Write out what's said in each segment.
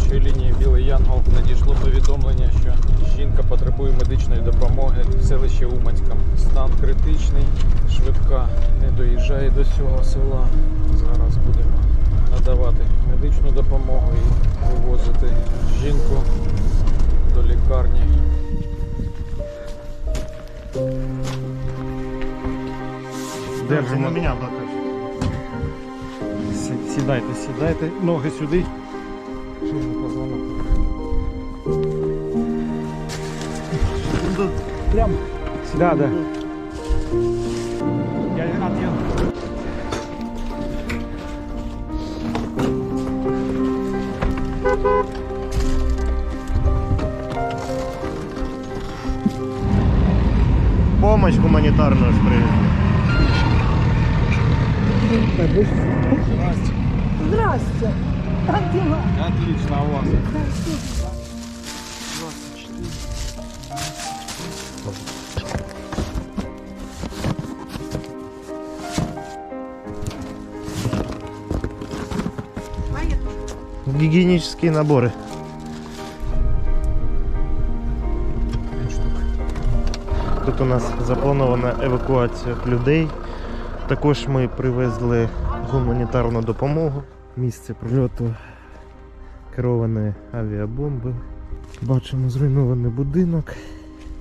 гарячої лінії Білий Янгол надійшло повідомлення, що жінка потребує медичної допомоги в селищі Уманськом. Стан критичний, швидка не доїжджає до цього села. Зараз будемо надавати медичну допомогу і вивозити жінку до лікарні. Держи на меня Сідайте, сідайте, ноги сюди. Позвонок. Прям. Да, да. Я отъеду. Помощь гуманитарную привезли. Здрасте. Как дела? Отлично, а у вас? Гигиенические наборы. Тут у нас запланована евакуація людей. Також ми привезли гуманітарну допомогу. Місце прильоту керованої авіабомби. Бачимо зруйнований будинок.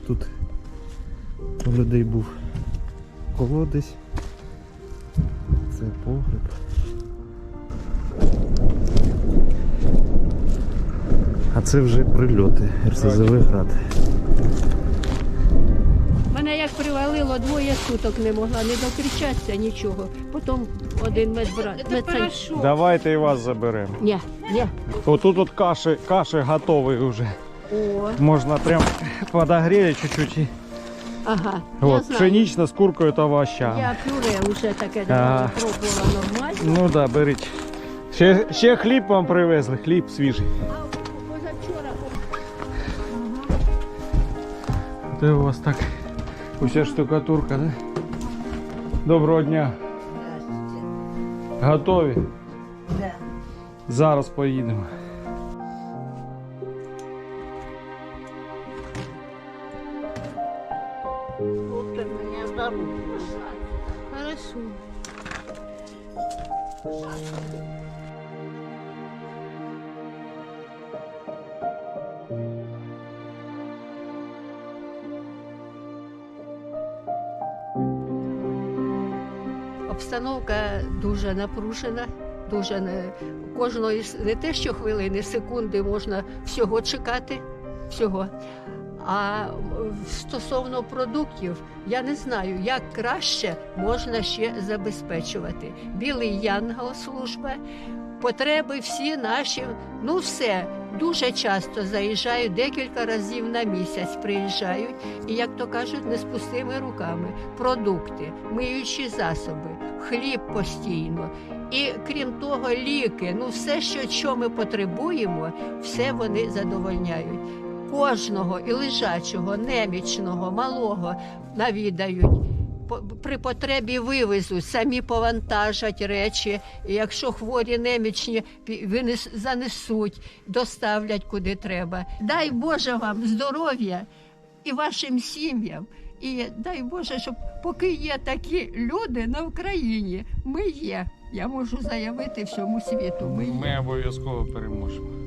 Тут у людей був колодязь. Це погреб. А це вже прильоти. РСЗВ град. Привалило, двоє суток не могла не докричатися нічого. Потім один медбрат. медсанчик. Давайте і вас заберемо. Ні, ні. Отут от каші, каші готові вже. О, Можна прям подогріти чуть-чуть. і- ага. я От, знаю. з куркою та овощами. Я пюре вже таке Ага. пробувала нормально. Ну да, беріть. Ще, ще хліб вам привезли, хліб свіжий. А позавчора Це у вас так уся штукатурка, да? Доброго дня. Готові? Зараз поїдемо. Хорошо. Обстановка дуже напружена, дуже не кожної не те, що хвилини, секунди можна всього чекати. Всього. А стосовно продуктів, я не знаю, як краще можна ще забезпечувати. Білий Янгол служба, потреби всі наші, ну все. Дуже часто заїжджають декілька разів на місяць, приїжджають, і, як то кажуть, не з пустими руками. Продукти, миючі засоби, хліб постійно. І крім того, ліки, ну все, що, що ми потребуємо, все вони задовольняють. Кожного і лежачого, немічного, малого навідають. При потребі вивезуть, самі повантажать речі. І якщо хворі немічні, занесуть, доставлять куди треба. Дай Боже вам здоров'я і вашим сім'ям. І дай Боже, щоб поки є такі люди на Україні, ми є. Я можу заявити всьому світу. Ми є. Ми обов'язково переможемо.